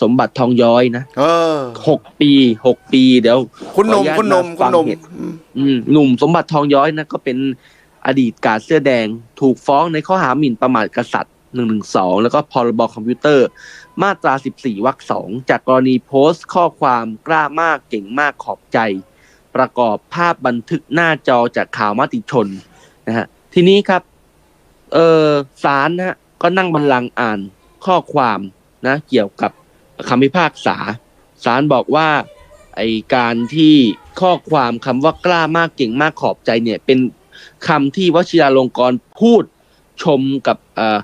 สมบัติทองย้อยนะเออหกปีหกปี เดี๋ยวคุณหนุ่มขออนุญาตคุณหนุ่มมาคุณหนุ่มฟังเหตุอืมหนุ่มสมบัติทองย้อยนะ ก็เป็นอดีตกาดเสื้อแดง ถูกฟ้องในข้อหาหมิ่นประมาทกษัตริย์หนึ่งหนึ่งสองแล้วก็พรบคอมพิวเตอร์ มาตราสิบสี่วรรคสองจากกรณีโพสต์ข้อความกล้ามากเก่งมากขอบใจ ประกอบภาพบันทึกหน้าจอจากข่าวมติชนนะฮะทีนี้ครับ เออศาลนะฮะก็นั่งบัลลังก์อ่านข้อความนะ เกี่ยวกับ คำพิพากษาศาลบอกว่าไอการที่ข้อความคำว่ากล้ามากเก่งมากขอบใจเนี่ยเป็นคำที่วชิราลงกรณ์พูดชมกับเอ่อ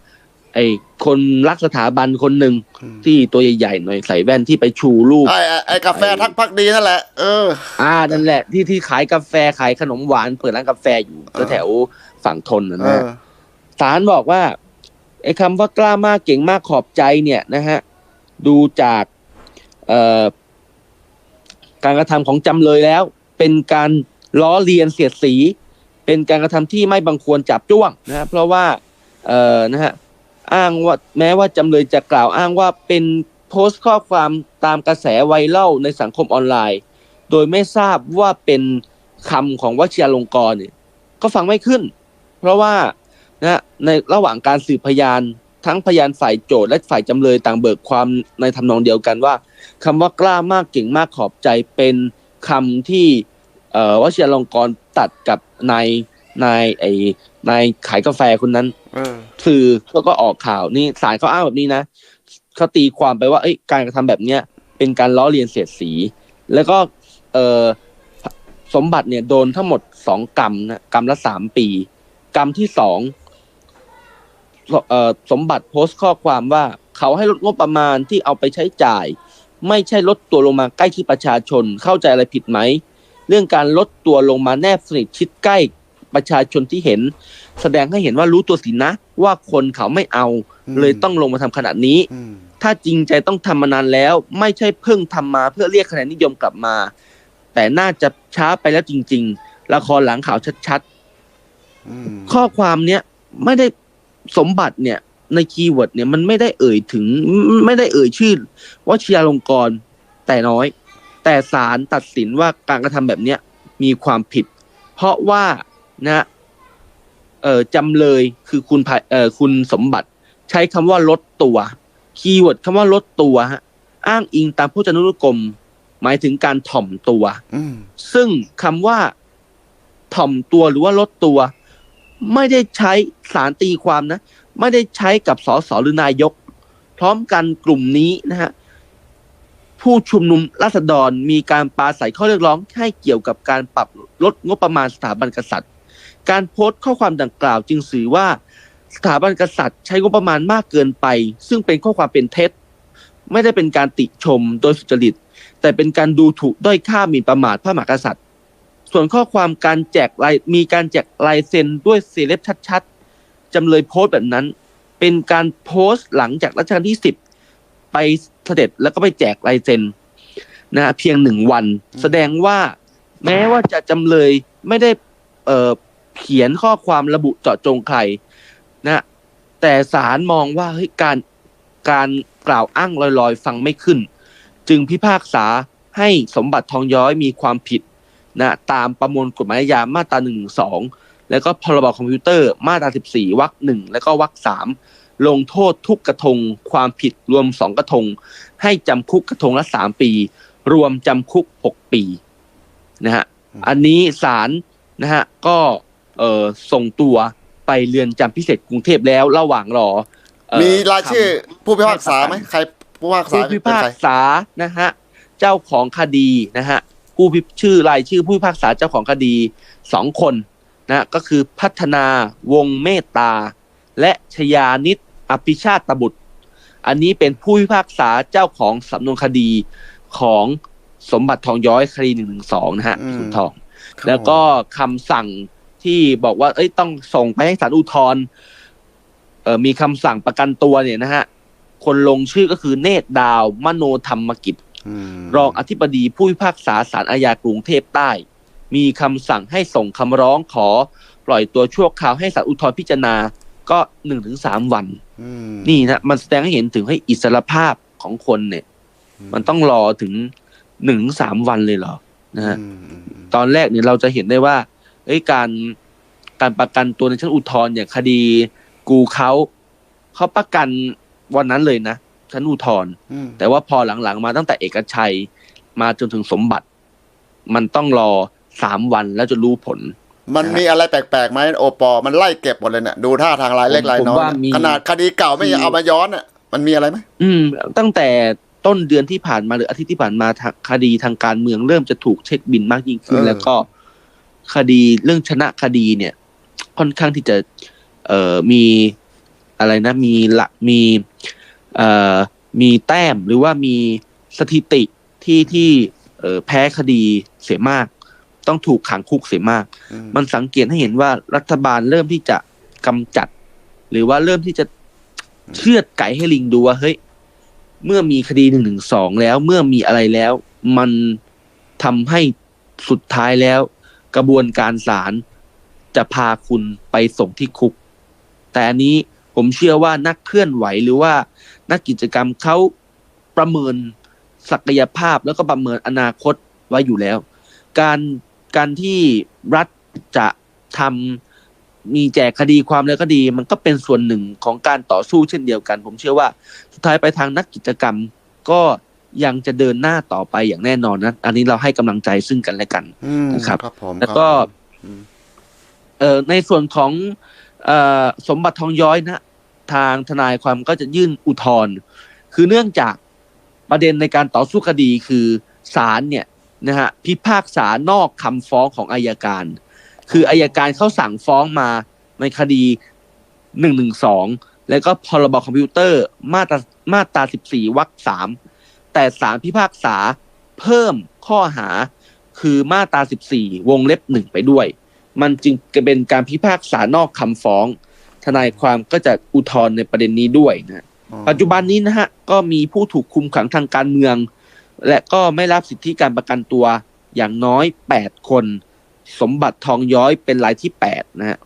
ไอคนรักสถาบันคนหนึ่งอืมที่ตัวใหญ่ๆหน่อยใส่แว่นที่ไปชูรูปไอ้ไอ้ไอ้กาแฟทักพักดีนั่นแหละเออ อ่านั่นแหละที่ที่ขายกาแฟขายขนมหวานเปิดร้านกาแฟอยู่เออแถวๆฝั่งทนนะเอนะอศาลบอกว่าไอ้คำว่ากล้ามากเก่งมากขอบใจเนี่ยนะฮะ ดูจากการกระทำของจำเลยแล้ว เป็นการล้อเลียนเสียดสี เป็นการกระทำที่ไม่บังควรจับจ้วงนะเพราะว่าเอ่อนะฮะอ้างว่าแม้ว่าจำเลยจะกล่าวอ้างว่าเป็นโพสต์ข้อความตามกระแสไวรัลในสังคมออนไลน์ โดยไม่ทราบว่าเป็นคำของวชิรลงกรณ์เนี่ยก็ฟังไม่ขึ้น เพราะว่านะในระหว่างการสืบพยาน ทั้งพยานฝ่ายโจทย์และฝ่ายจำเลยต่างเบิกความในทำนองเดียวกันว่าคำว่ากล้ามากเก่งมากขอบใจเป็นคำที่เอ่อวชิรลงกรณ์ตัดกับนายนายไอ้นายขายกาแฟคนนั้นเออสื่อเขาก็ออกข่าวนี่สารเขาอ้างแบบนี้นะเขาตีความไปว่าเอ้ยการกระทำแบบเนี้ยเป็นการล้อเลียนเสียดสี แล้วก็เออสมบัติเนี่ยโดนทั้งหมดสองกรรมนะกรรมละสามปี กรรมที่สองเอ่อ สมบัติโพสต์ข้อความว่าเขาให้ลดงบประมาณที่เอาไปใช้จ่าย ไม่ใช่ลดตัวลงมาใกล้ที่ประชาชนเข้าใจอะไรผิดไหม เรื่องการลดตัวลงมาแนบสนิทชิดใกล้ประชาชนที่เห็น แสดงให้เห็นว่ารู้ตัวสินะ ว่าคนเขาไม่เอาอืมเลยต้องลงมาทำขนาดนี้อืมถ้าจริงใจต้องทำมานานแล้ว ไม่ใช่เพิ่งทำมาเพื่อเรียกคะแนนนิยมกลับมา แต่น่าจะช้าไปแล้วจริง ๆ ละครหลังข่าวชัดอืมๆข้อความเนี้ยไม่ได้ สมบัติเนี่ยในคีย์เวิร์ดเนี่ยมันไม่ได้เอ่ยถึงไม่ได้เอ่ยชื่อวชิราลงกรณ์แต่น้อย แต่ศาลตัดสินว่าการกระทำแบบเนี้ยมีความผิด เพราะว่านะเอ่อจำเลยคือคุณภายเอ่อคุณสมบัติ ใช้คำว่าลดตัวคีย์เวิร์ดคำว่าลดตัวฮะอ้างอิงตามพจนานุกรม หมายถึงการถ่อมตัวอืมซึ่งคำว่าถ่อมตัวหรือว่าลดตัว ไม่ได้ใช้สารตีความนะ ไม่ได้ใช้กับสสหรือนายก พร้อมกันกลุ่มนี้นะฮะผู้ชุมนุมราษฎรมีการปราศัยข้อเรียกร้องให้เกี่ยวกับการปรับลดงบประมาณสถาบันกษัตริย์ การโพสต์ข้อความดังกล่าวจึงสื่อว่าสถาบันกษัตริย์ ใช้งบประมาณมากเกินไป ซึ่งเป็นข้อความเป็นเท็จ ไม่ได้เป็นการติชมโดยสุจริต แต่เป็นการดูถูกด้อยค่าหมิ่นประมาทพระมหากษัตริย์ ส่วนข้อความการแจกลายมีการแจกลายเซ็นด้วยเซเลบชัดๆจำเลยโพสต์แบบนั้น เป็นการโพสต์หลังจากรัชกาลที่สิบไปเสด็จแล้วก็ไปแจกลายเซ็นนะฮะเพียงหนึ่งวัน แสดงว่าแม้ว่าจะจำเลยไม่ได้เอ่อเขียนข้อความระบุเจาะจงใครนะแต่ศาลมองว่าเฮ้ยการการกล่าวอ้างลอยๆ ฟังไม่ขึ้น จึงพิพากษาให้สมบัติทองย้อยมีความผิด นะตามประมวลกฎหมายอาญามาตราหนึ่งสองแล้วก็พรบคอมพิวเตอร์มาตราสิบสี่วรรคหนึ่งแล้วก็วรรคสามลงโทษทุกกระทงความผิดรวมสองกระทง ให้จำคุกกระทงละสามปี รวมจำคุกหกปีนะฮะอันนี้ศาลนะฮะก็เอ่อส่งตัวไปเรือนจำพิเศษกรุงเทพแล้วระหว่างรอเอ่อมีรายชื่อคำผู้พิพากษาไหมใครผู้พิพากษาผู้พิเป็นพาใครกษานะฮะเจ้าของคดีนะฮะ ผู้พิชื่อรายชื่อผู้พิพากษาเจ้าของคดีสองคนนะฮะก็คือพัฒนาวงเมตตา และชยานิตอภิชาตบุตร อันนี้เป็นผู้พิพากษาเจ้าของสำนวนคดีของสมบัติทองย้อยคดีหนึ่งหนึ่งสองนะฮะอืมพี่สุนทอง แล้วก็คำสั่งที่บอกว่า เอ้ยต้องส่งไปให้ศาลอุทธรณ์เอ่อมีคำสั่งประกันตัวเนี่ยนะฮะคนลงชื่อก็คือเนตรดาวมโนธรรมกิจอืม รองอธิบดีผู้พิพากษาศาลอาญากรุงเทพใต้ มีคำสั่งให้ส่งคำร้องขอ ปล่อยตัวชั่วคราวให้ศาลอุทธรณ์พิจารณาก็หนึ่งถึงสามวันอืมนี่นะมันแสดงให้เห็นถึงให้อิสรภาพของคนเนี่ย มันต้องรอถึงหนึ่งสามวันเลยเหรอนะฮะอืมอืมอืมตอนแรกเนี่ยเราจะเห็นได้ว่าเอ้ยการการประกันตัวในชั้นอุทธรณ์อย่างคดีกูเขาเขาประกันวันนั้นเลยนะ ชั้นอุทธรณ์อืมแต่ว่าพอหลังๆมาตั้งแต่เอกชัยมาจนถึงสมบัติ มันต้องรอสามวันแล้วจะรู้ผล มันมีอะไรแปลกๆไหมโอปอล์มันไล่เก็บหมดเลยเนี่ยดูท่าทางรายเล็กรายน้อยผมว่ามีขนาดคดีเก่าไม่ยังเอามาย้อนอะมันมีอะไรไหมอืม ตั้งแต่ต้นเดือนที่ผ่านมาหรืออาทิตย์ที่ผ่านมาทางคดีทางการเมืองเริ่มจะถูกเช็คบินมากยิ่งขึ้น แล้วก็คดีเรื่องชนะคดีเนี่ย ค่อนข้างที่จะ เอ่อมีอะไรนะมีหลักมีเอ่อ มีแต้มหรือว่ามีสถิติที่ที่เอ่อแพ้คดีเสียมาก ต้องถูกขังคุกเสียมากอืมมันสังเกตให้เห็นว่ารัฐบาลเริ่มที่จะกำจัด หรือว่าเริ่มที่จะเชือดไก่ให้ลิงดูว่าเฮ้ยเมื่อมีคดีหนึ่งหนึ่งสองแล้ว เมื่อมีอะไรแล้ว มันทำให้สุดท้ายแล้ว กระบวนการศาลจะพาคุณไปส่งที่คุก แต่อันนี้ผมเชื่อว่านักเคลื่อนไหวหรือว่า นักกิจกรรมเขาประเมินศักยภาพแล้วก็ประเมินอนาคตไว้อยู่แล้ว การการที่รัฐจะทำมีแจกคดีความแล้วก็ดี มันก็เป็นส่วนหนึ่งของการต่อสู้เช่นเดียวกัน ผมเชื่อว่าสุดท้ายไปทางนักกิจกรรมก็ยังจะเดินหน้าต่อไปอย่างแน่นอนนะ อันนี้เราให้กำลังใจซึ่งกันและกันอืมนะครับครับผมแล้วก็ครับผมอืมเอ่อในส่วนของเอ่อสมบัติทองย้อยนะ ทางทนายความก็จะยื่นอุทธรณ์คือเนื่องจากประเด็นในการต่อสู้คดีคือศาลเนี่ยนะฮะพิพากษานอกคำฟ้องของอายการ คืออายการเขาสั่งฟ้องมาในคดีหนึ่งหนึ่งสองแล้วก็พรบคอมพิวเตอร์มาตรามาตราสิบสี่วรรคสามแต่ศาลพิพากษาเพิ่มข้อหาคือมาตราสิบสี่วงเล็บหนึ่งไปด้วย มันจึงเป็นการพิพากษานอกคำฟ้อง ทนายความก็จะอุทธรณ์ในประเด็นนี้ด้วยนะอ๋อปัจจุบันนี้นะฮะก็มีผู้ถูกคุมขังทางการเมือง และก็ไม่รับสิทธิการประกันตัวอย่างน้อย 8 คน สมบัติทองย้อยเป็นรายที่8นะฮะ